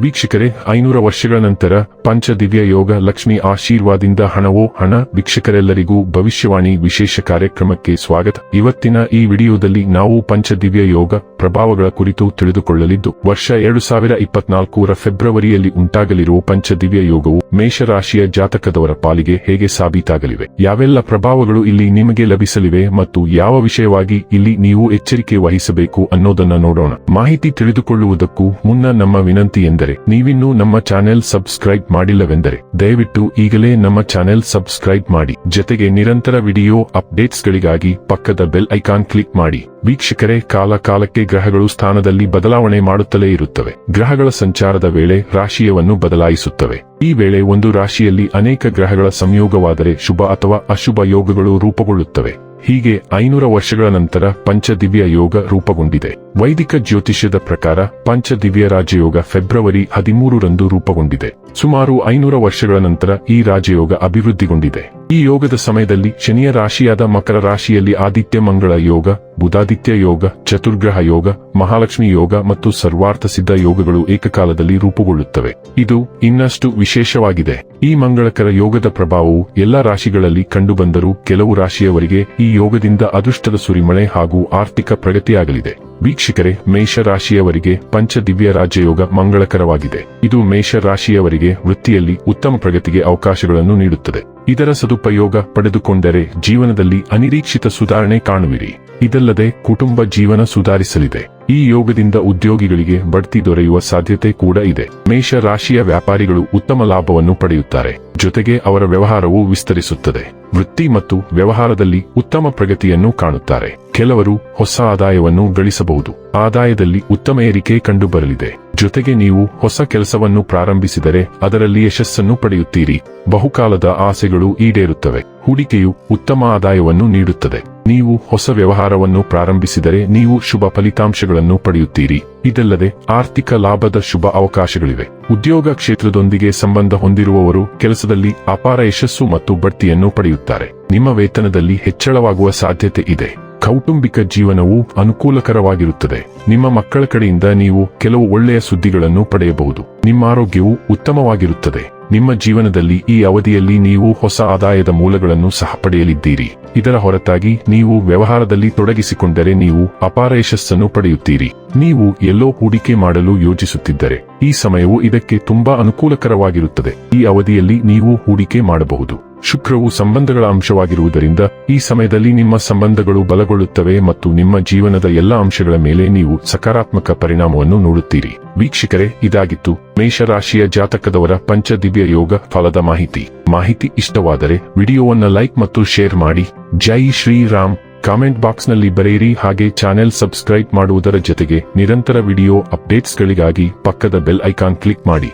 ವೀಕ್ಷಕರೇ, ಐನೂರ ವರ್ಷಗಳ ನಂತರ ಪಂಚದಿವ್ಯ ಯೋಗ ಲಕ್ಷ್ಮಿ ಆಶೀರ್ವಾದಿಂದ ಹಣವೋ ಹಣ? ವೀಕ್ಷಕರೆಲ್ಲರಿಗೂ ಭವಿಷ್ಯವಾಣಿ ವಿಶೇಷ ಕಾರ್ಯಕ್ರಮಕ್ಕೆ ಸ್ವಾಗತ. ಇವತ್ತಿನ ಈ ವಿಡಿಯೋದಲ್ಲಿ ನಾವು ಪಂಚದಿವ್ಯ ಯೋಗ ಪ್ರಭಾವಗಳ ಕುರಿತು ತಿಳಿದುಕೊಳ್ಳಲಿದ್ದು, ವರ್ಷ ಎರಡು ಸಾವಿರ ಇಪ್ಪತ್ನಾಲ್ಕರ ಫೆಬ್ರವರಿಯಲ್ಲಿ ಉಂಟಾಗಲಿರುವ ಪಂಚದಿವ್ಯ ಯೋಗವು ಮೇಷರಾಶಿಯ ಜಾತಕದವರ ಪಾಲಿಗೆ ಹೇಗೆ ಸಾಬೀತಾಗಲಿವೆ? ಯಾವೆಲ್ಲ ಪ್ರಭಾವಗಳು ಇಲ್ಲಿ ನಿಮಗೆ ಲಭಿಸಲಿವೆ ಮತ್ತು ಯಾವ ವಿಷಯವಾಗಿ ಇಲ್ಲಿ ನೀವು ಎಚ್ಚರಿಕೆ ವಹಿಸಬೇಕು ಅನ್ನೋದನ್ನ ನೋಡೋಣ. ಮಾಹಿತಿ ತಿಳಿದುಕೊಳ್ಳುವುದಕ್ಕೂ ಮುನ್ನ ನಮ್ಮ ವಿನಂತಿ ಎಂದರೆ ನೀವಿನ್ನೂ ನಮ್ಮ ಚಾನೆಲ್ ಸಬ್ಸ್ಕ್ರೈಬ್ ಮಾಡಿಲ್ಲವೆಂದರೆ ದಯವಿಟ್ಟು ಈಗಲೇ ನಮ್ಮ ಚಾನೆಲ್ ಸಬ್ಸ್ಕ್ರೈಬ್ ಮಾಡಿ ಜೊತೆಗೆ ನಿರಂತರ ವಿಡಿಯೋ ಅಪ್ಡೇಟ್ಸ್ಗಳಿಗಾಗಿ ಪಕ್ಕದ ಬೆಲ್ ಐಕಾನ್ ಕ್ಲಿಕ್ ಮಾಡಿ. ವೀಕ್ಷಕರೇ, ಕಾಲ ಕಾಲಕ್ಕೆ ಗ್ರಹಗಳು ಸ್ಥಾನದಲ್ಲಿ ಬದಲಾವಣೆ ಮಾಡುತ್ತಲೇ ಇರುತ್ತವೆ. ಗ್ರಹಗಳ ಸಂಚಾರದ ವೇಳೆ ರಾಶಿಯವನ್ನು ಬದಲಾಯಿಸುತ್ತವೆ. ಈ ವೇಳೆ ಒಂದು ರಾಶಿಯಲ್ಲಿ ಅನೇಕ ಗ್ರಹಗಳ ಸಂಯೋಗವಾದರೆ ಶುಭ ಅಥವಾ ಅಶುಭ ಯೋಗಗಳು ರೂಪುಗೊಳ್ಳುತ್ತವೆ. ಹೀಗೆ ಐನೂರ ವರ್ಷಗಳ ನಂತರ ಪಂಚದಿವ್ಯ ಯೋಗ ರೂಪುಗೊಂಡಿದೆ. ವೈದಿಕ ಜ್ಯೋತಿಷ್ಯದ ಪ್ರಕಾರ ಪಂಚದಿವ್ಯ ರಾಜಯೋಗ ಫೆಬ್ರವರಿ ಹದಿಮೂರರಂದು ರೂಪುಗೊಂಡಿದೆ. ಸುಮಾರು ಐನೂರ ವರ್ಷಗಳ ನಂತರ ಈ ರಾಜಯೋಗ ಅಭಿವೃದ್ಧಿಗೊಂಡಿದೆ. ಈ ಯೋಗದ ಸಮಯದಲ್ಲಿ ಶನಿಯ ರಾಶಿಯಾದ ಮಕರ ರಾಶಿಯಲ್ಲಿ ಆದಿತ್ಯ ಮಂಗಳ ಯೋಗ, ಬುಧಾದಿತ್ಯ ಯೋಗ, ಚತುರ್ಗ್ರಹ ಯೋಗ, ಮಹಾಲಕ್ಷ್ಮಿ ಯೋಗ ಮತ್ತು ಸರ್ವಾರ್ಥ ಸಿದ್ಧ ಯೋಗಗಳು ಏಕಕಾಲದಲ್ಲಿ ರೂಪುಗೊಳ್ಳುತ್ತವೆ. ಇದು ಇನ್ನಷ್ಟು ವಿಶೇಷವಾಗಿದೆ. ಈ ಮಂಗಳಕರ ಯೋಗದ ಪ್ರಭಾವವು ಎಲ್ಲಾ ರಾಶಿಗಳಲ್ಲಿ ಕಂಡುಬಂದರೂ ಕೆಲವು ರಾಶಿಯವರಿಗೆ ಈ ಯೋಗದಿಂದ ಅದೃಷ್ಟದ ಸುರಿಮಳೆ ಹಾಗೂ ಆರ್ಥಿಕ ಪ್ರಗತಿಯಾಗಲಿದೆ. ವೀಕ್ಷಕರೇ ಮೇಷ ರಾಶಿಯವರಿಗೆ ಪಂಚದಿವ್ಯ ರಾಜ್ಯಯೋಗ ಮಂಗಳಕರವಾಗಿದೆ. ಇದು ಮೇಷ ರಾಶಿಯವರಿಗೆ ವೃತ್ತಿಯಲ್ಲಿ ಉತ್ತಮ ಪ್ರಗತಿಗೆ ಅವಕಾಶಗಳನ್ನು ನೀಡುತ್ತದೆ. ಇದರ ಸದುಪಯೋಗ ಪಡೆದುಕೊಂಡರೆ ಜೀವನದಲ್ಲಿ ಅನಿರೀಕ್ಷಿತ ಸುಧಾರಣೆ ಕಾಣುವಿರಿ. ಇದಲ್ಲದೆ ಕುಟುಂಬ ಜೀವನ ಸುಧಾರಿಸಲಿದೆ. ಈ ಯೋಗದಿಂದ ಉದ್ಯೋಗಿಗಳಿಗೆ ಬಡ್ತಿ ದೊರೆಯುವ ಸಾಧ್ಯತೆ ಕೂಡ ಇದೆ. ಮೇಷ ರಾಶಿಯ ವ್ಯಾಪಾರಿಗಳು ಉತ್ತಮ ಲಾಭವನ್ನು ಪಡೆಯುತ್ತಾರೆ. ಜೊತೆಗೆ ಅವರ ವ್ಯವಹಾರವು ವಿಸ್ತರಿಸುತ್ತದೆ. ವೃತ್ತಿ ಮತ್ತು ವ್ಯವಹಾರದಲ್ಲಿ ಉತ್ತಮ ಪ್ರಗತಿಯನ್ನು ಕಾಣುತ್ತಾರೆ. ಕೆಲವರು ಹೊಸ ಆದಾಯವನ್ನು ಗಳಿಸಬಹುದು. ಆದಾಯದಲ್ಲಿ ಉತ್ತಮ ಏರಿಕೆ ಕಂಡುಬರಲಿದೆ. ಜೊತೆಗೆ ನೀವು ಹೊಸ ಕೆಲಸವನ್ನು ಪ್ರಾರಂಭಿಸಿದರೆ ಅದರಲ್ಲಿ ಯಶಸ್ಸನ್ನು ಪಡೆಯುತ್ತೀರಿ. ಬಹುಕಾಲದ ಆಸೆಗಳು ಈಡೇರುತ್ತವೆ. ಹೂಡಿಕೆಯು ಉತ್ತಮ ಆದಾಯವನ್ನು ನೀಡುತ್ತದೆ. ನೀವು ಹೊಸ ವ್ಯವಹಾರವನ್ನು ಪ್ರಾರಂಭಿಸಿದರೆ ನೀವು ಶುಭ ಫಲಿತಾಂಶಗಳನ್ನು ಪಡೆಯುತ್ತೀರಿ. ಇದಲ್ಲದೆ ಆರ್ಥಿಕ ಲಾಭದ ಶುಭ ಅವಕಾಶಗಳಿವೆ. ಉದ್ಯೋಗ ಕ್ಷೇತ್ರದೊಂದಿಗೆ ಸಂಬಂಧ ಹೊಂದಿರುವವರು ಕೆಲಸದಲ್ಲಿ ಅಪಾರ ಯಶಸ್ಸು ಮತ್ತು ಬಡ್ತಿಯನ್ನು ಪಡೆಯುತ್ತಾರೆ. ನಿಮ್ಮ ವೇತನದಲ್ಲಿ ಹೆಚ್ಚಳವಾಗುವ ಸಾಧ್ಯತೆ ಇದೆ. ಕೌಟುಂಬಿಕ ಜೀವನವು ಅನುಕೂಲಕರವಾಗಿರುತ್ತದೆ. ನಿಮ್ಮ ಮಕ್ಕಳ ಕಡೆಯಿಂದ ನೀವು ಕೆಲವು ಒಳ್ಳೆಯ ಸುದ್ದಿಗಳನ್ನು ಪಡೆಯಬಹುದು. ನಿಮ್ಮ ಆರೋಗ್ಯವು ಉತ್ತಮವಾಗಿರುತ್ತದೆ. ನಿಮ್ಮ ಜೀವನದಲ್ಲಿ ಈ ಅವಧಿಯಲ್ಲಿ ನೀವು ಹೊಸ ಆದಾಯದ ಮೂಲಗಳನ್ನು ಸಹ ಪಡೆಯಲಿದ್ದೀರಿ. ಇದರ ಹೊರತಾಗಿ ನೀವು ವ್ಯವಹಾರದಲ್ಲಿ ತೊಡಗಿಸಿಕೊಂಡರೆ ನೀವು ಅಪಾರ ಯಶಸ್ಸನ್ನು ಪಡೆಯುತ್ತೀರಿ. ನೀವು ಎಲ್ಲೋ ಹೂಡಿಕೆ ಮಾಡಲು ಯೋಜಿಸುತ್ತಿದ್ದರೆ, ಈ ಸಮಯವು ಇದಕ್ಕೆ ತುಂಬಾ ಅನುಕೂಲಕರವಾಗಿರುತ್ತದೆ. ಈ ಅವಧಿಯಲ್ಲಿ ನೀವು ಹೂಡಿಕೆ ಮಾಡಬಹುದು. ಶುಕ್ರವು ಸಂಬಂಧಗಳ ಅಂಶವಾಗಿರುವುದರಿಂದ ಈ ಸಮಯದಲ್ಲಿ ನಿಮ್ಮ ಸಂಬಂಧಗಳು ಬಲಗೊಳ್ಳುತ್ತವೆ ಮತ್ತು ನಿಮ್ಮ ಜೀವನದ ಎಲ್ಲ ಅಂಶಗಳ ಮೇಲೆ ನೀವು ಸಕಾರಾತ್ಮಕ ಪರಿಣಾಮವನ್ನು ನೋಡುತ್ತೀರಿ. ವೀಕ್ಷಕರೇ, ಇದಾಗಿತ್ತು ಮೇಷರಾಶಿಯ ಜಾತಕದವರ ಪಂಚದಿವ್ಯ ಯೋಗ ಫಲದ ಮಾಹಿತಿ. ಮಾಹಿತಿ ಇಷ್ಟವಾದರೆ ವಿಡಿಯೋವನ್ನು ಲೈಕ್ ಮತ್ತು ಶೇರ್ ಮಾಡಿ. ಜೈ ಶ್ರೀರಾಮ್. ಕಾಮೆಂಟ್ ಬಾಕ್ಸ್ನಲ್ಲಿ ಬರೆಯಿರಿ ಹಾಗೆ ಚಾನೆಲ್ ಸಬ್ಸ್ಕ್ರೈಬ್ ಮಾಡುವುದರ ಜೊತೆಗೆ ನಿರಂತರ ವಿಡಿಯೋ ಅಪ್ಡೇಟ್ಸ್ಗಳಿಗಾಗಿ ಪಕ್ಕದ ಬೆಲ್ ಐಕಾನ್ ಕ್ಲಿಕ್ ಮಾಡಿ.